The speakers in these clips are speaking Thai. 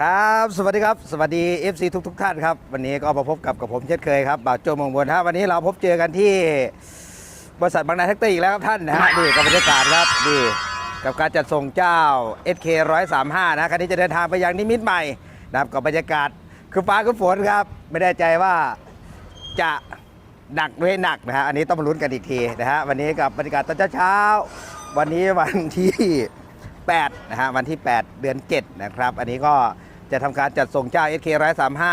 ครับ สวัสดีครับ สวัสดี FC ทุกทุกท่านครับ วันนี้ก็มาพบกับกับผมเช่นเคยครับ บ่าวโจมงบนฮะวันนี้เราพบเจอกันที่บริษัทบางนาแท็กตอร์อีกแล้วครับท่านนะฮะนี่กับบรรยากาศครับนี่กับการจัดส่งเจ้า SK 135นะคันนี้จะเดินทางไปยังนิมิตใหม่นะครับกับบรรยากาศคือฟ้าคือฝนครับ ไม่แน่ใจว่าจะหนักไม่หนักนะฮะอันนี้ต้องมาลุ้นกันอีกทีนะฮะวันนี้กับบรรยากาศตอนเช้าวันนี้วันที่8นะฮะวันที่ 8 เดือน 7 นะครับ อันนี้ก็ จะทำการจัดส่งเจ้า SK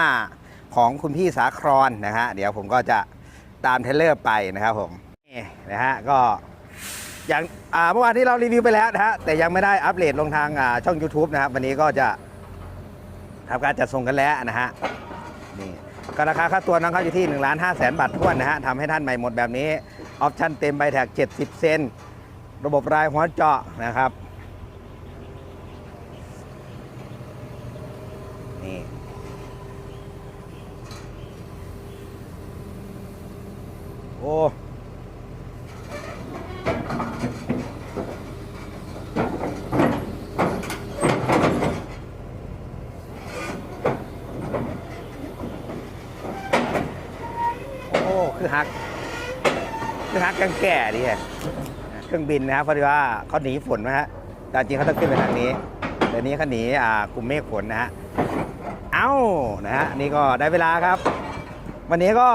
135 ของคุณพี่สาครนะฮะเดี๋ยวผมก็จะตามเทเลอร์ไปนะครับผมนี่นะฮะก็อย่างเมื่อวานที่เรารีวิวไปแล้วนะฮะแต่ยังไม่ได้อัปเดตลงทางช่อง YouTube นะครับ วันนี้ก็จะทำการจัดส่งกันแล้วนะฮะนี่ก็ราคาค่าตัวน้องเขาอยู่ที่1ล้าน5แสนบาทท้วนนะฮะทำให้ท่านใหม่หมดแบบนี้ ออปชั่นเต็มใบแท็ก 70 เซน ระบบรายหัวเจาะนะครับ ฮักคือฮักกังแก่ดิฮะเครื่องบินนะครับเพราะว่าเขาหนีฝนนะฮะแต่จริงเขาต้องขึ้นไปทางนี้แต่นี้เขาหนีอ่ากลุ่มเมฆฝนนะฮะเอ้านะฮะนี่ก็ได้เวลาครับ วันนี้ก็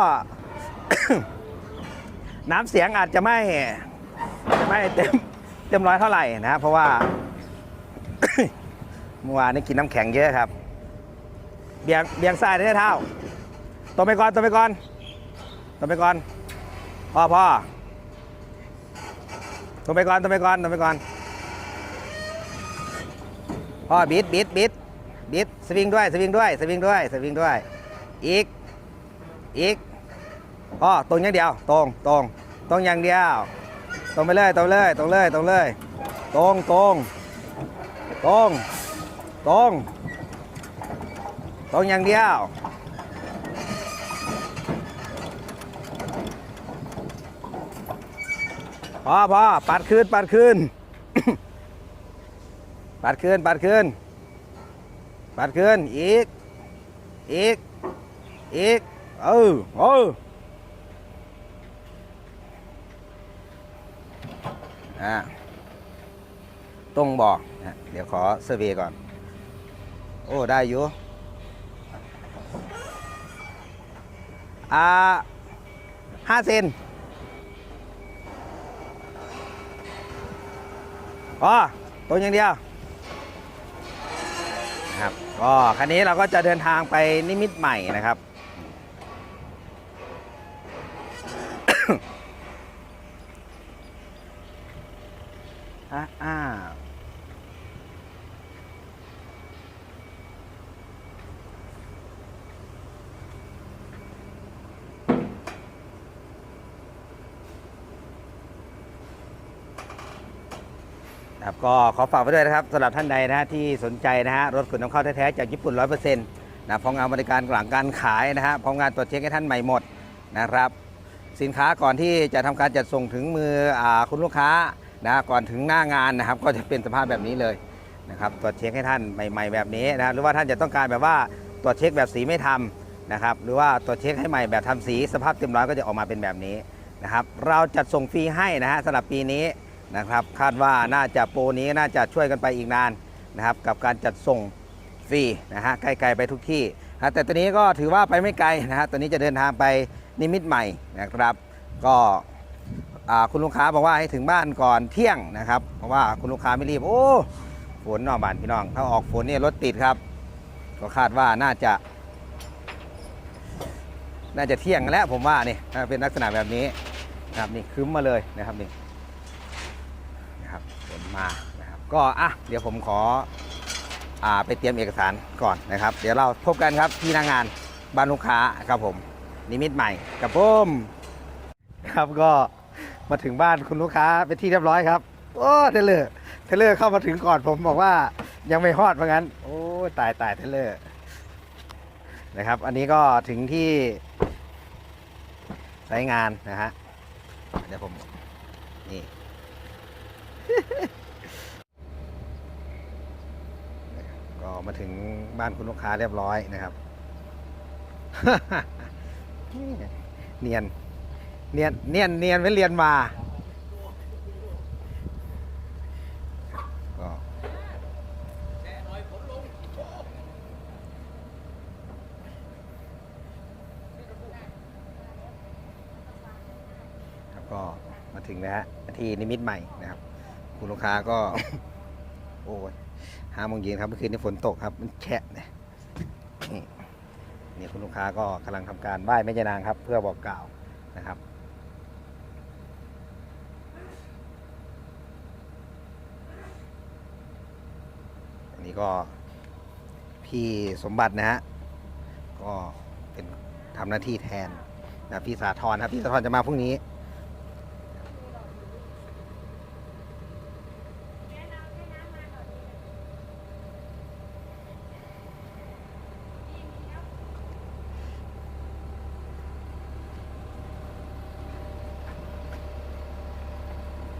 น้ำเสียงอาจจะไม่จะไม่เต็มเต็มร้อยเท่าไหร่นะฮะเพราะว่าเมื่อวานนี้กินน้ำแข็งเยอะครับ เบียงเบียงซ้ายได้เท้าตรงไปก่อนตรงไปก่อน ตรงไปก่อนพ่อพ่อตรงไปก่อนตรงไปก่อนตรงไปก่อนพ่อบิดบิดบิดบิดสวิงด้วยสวิงด้วยสวิงด้วยสวิงด้วย อีก อีกอ๋อตรงอย่างเดียว ตรงตรงตรงอย่างเดียว ตรงไปเลยตรงเลยตรงเลยตรงเลยตรงตรงตรงตรงตรงอย่างเดียว อพอปัดคืนปัดคืนปัดคืนปัดคืนปัดขึ้นอีกอีกอีกเออเอออ่าตรงบอกนะเดี๋ยวขอเซอร์เวยก่อน โอ้ ได้อยู่อ่าห้าเซน อ๋อตรงอย่างเดียวนะครับก็คันนี้เราก็จะเดินทางไปนิมิตรใหม่นะครับ อ่าอ่า ครับก็ขอฝากไว้ด้วยนะครับสำหรับท่านใดนะฮะที่สนใจนะฮะรถขนนำเข้าแท้ๆจากญี่ปุ่น 100%นะพร้อมงานบริการหลังการขายนะฮะพร้อมงานตรวจเช็คให้ท่านใหม่หมดนะครับ สินค้าก่อนที่จะทำการจัดส่งถึงมืออคุณลูกค้านะก่อนถึงหน้างานนะครับ ก็จะเป็นสภาพแบบนี้เลยนะครับตรวจเช็คให้ท่านใหม่ ๆ แบบนี้นะหรือว่าท่านจะต้องการแบบว่าตรวจเช็คแบบสีไม่ทำนะครับหรือว่าตรวจเช็คให้ใหม่แบบทำสีสภาพเต็มร้อยก็จะออกมาเป็นแบบนี้นะครับเราจัดส่งฟรีให้นะฮะสำหรับปีนี้ นะครับ คาดว่าน่าจะโปรนี้น่าจะช่วยกันไปอีกนานนะครับ กับการจัดส่งฟรีนะฮะใกล้ๆไปทุกที่นะแต่ตอนนี้ก็ถือว่าไปไม่ไกลนะฮะตอนนี้จะเดินทางไปนิมิตใหม่นะครับ ก็คุณลูกค้าบอกว่าให้ถึงบ้านก่อนเที่ยงนะครับ เพราะว่าคุณลูกค้าไม่รีบ โอ้ฝนนอกบ้านพี่น้อง ถ้าออกฝนเนี่ยรถติดครับ ก็คาดว่าน่าจะ น่าจะเที่ยงแล้วผมว่านี่ถ้าเป็นลักษณะแบบนี้นะครับนี่ครึ้มมาเลยนะครับนี่ นะครับฝนมานะครับ ก็อะเดี๋ยวผมขออ่าไปเตรียมเอกสารก่อนนะครับ เดี๋ยวเราพบกันครับที่หน้างานบ้านลูกค้าครับผมนิมิตใหม่กับผมครับก็มาถึงบ้านคุณลูกค้าเป็นที่เรียบร้อยครับโอ้เทเลอร์เทเลอร์เข้ามาถึงก่อนผมบอกว่ายังไม่ฮอดเพราะงั้น โอ้ตายตายเทเลอร์นะครับ อันนี้ก็ถึงที่ใช้งานนะฮะเดี๋ยวผมนี่ ก็มาถึงบ้านคุณลูกค้าเรียบร้อยนะครับ เนียน เนียน เนียน เนียนไม่เรียนมา ก็ก็มาถึงนะฮะที่นิมิตใหม่นะครับ คุณลูกค้าก็ โอ้ยห้าโมงเย็นครับเมื่อคืนนี้ฝนตกครับ มันแฉะเนี่ยนี่คุณลูกค้าก็กำลังทำการไหว้แม่ยานางครับ เพื่อบอกกล่าวนะครับอันนี้ก็พี่สมบัตินะฮะก็เป็นทำหน้าที่แทนนะพี่สาธรครับพี่สาธรจะมาพรุ่งนี้ เ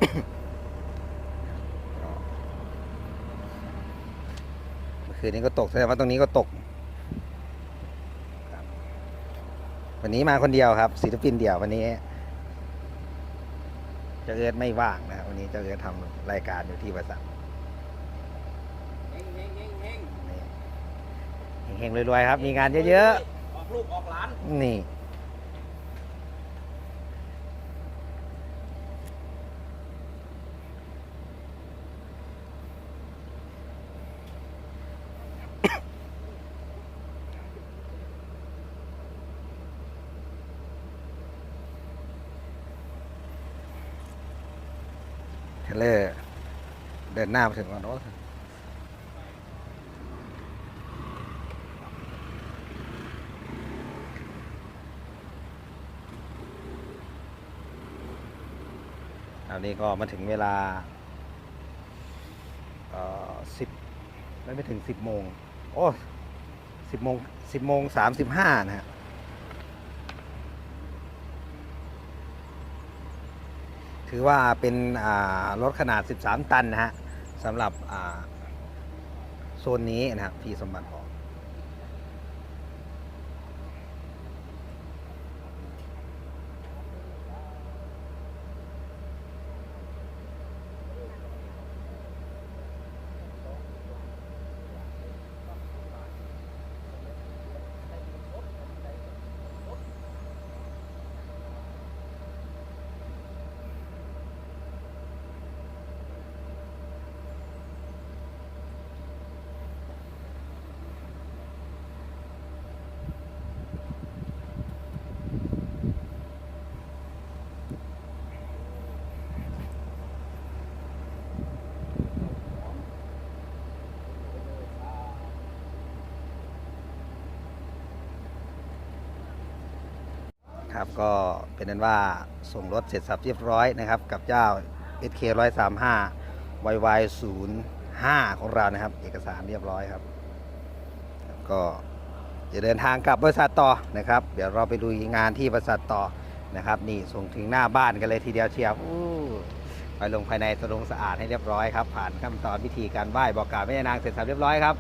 มื่อ คืนนี้ก็ตกแสดงว่าตรงนี้ก็ตกครับวันนี้มาคนเดียวครับศิลปินเดี่ยววันนี้เจ้าเอิร์ธไม่ว่างนะครับวันนี้เจ้าเอิร์ธทำรายการอยู่ที่บริษัทเฮงเฮงเฮงเฮงนี่เฮงๆรวยๆครับ มีงานเยอะออกลูกออกหลานๆนี่ เทเลอร์เดินหน้ามาถึงก่อนโอ้คราวนี้ก็มาถึงเวลาเอ่อสิบไม่ไปถึงสิบโมง โอ้สิบโมงสิบโมงสามสิบห้านะฮะ ถือว่าเป็นรถขนาด 13 ตันนะฮะสำหรับโซนนี้นะครับพี่สมบัติบอก ครับ ก็เป็นนั้นว่าส่งรถเสร็จสับเรียบร้อยนะครับ กับเจ้า SK 135 YY 05 ของเรานะครับ เอกสารเรียบร้อยครับ ก็จะเดินทางกลับบริษัทต่อนะครับ เดี๋ยวเราไปดูงานที่บริษัทต่อนะครับ นี่ส่งถึงหน้าบ้านกันเลยทีเดียวเชียวไปลงภายในสะดงสะอาดให้เรียบร้อยครับ ผ่านขั้นตอนพิธีการไหว้บอกกล่าวแม่นางเสร็จสับเรียบร้อยครับ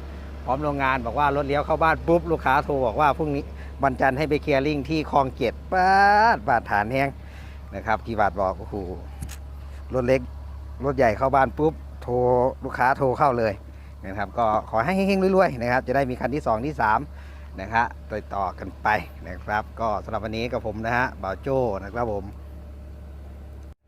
พร้อมโรงงานบอกว่ารถเลี้ยวเข้าบ้านปุ๊บลูกค้าโทรบอกว่าพรุ่งนี้ วันจันทร์ให้ไปเคลียร์ลิงที่คลองเจ็ดบาทบาทฐานแห้งนะครับกี่บาทบอกโอ้โหรถเล็กรถใหญ่เข้าบ้านปุ๊บโทรลูกค้าโทรเข้าเลยนะครับ ก็ขอให้เฮงๆรวยๆนะครับ จะได้มีคันที่ 2 ที่ 3 นะครับต่อต่อกันไปนะครับ ก็สำหรับวันนี้กับผมนะฮะบ่าวโจ้นะครับผม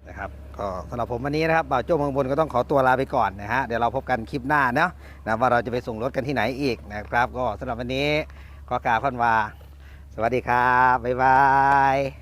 นะครับก็สำหรับผมวันนี้นะครับบ่าวโจ้เมืองบนก็ต้องขอตัวลาไปก่อนนะฮะเดี๋ยวเราพบกันคลิปหน้าเนาะนะว่าเราจะไปส่งรถกันที่ไหนอีกนะครับ ก็สำหรับวันนี้ก็กล่าวคำว่า สวัสดีครับ บ๊ายบาย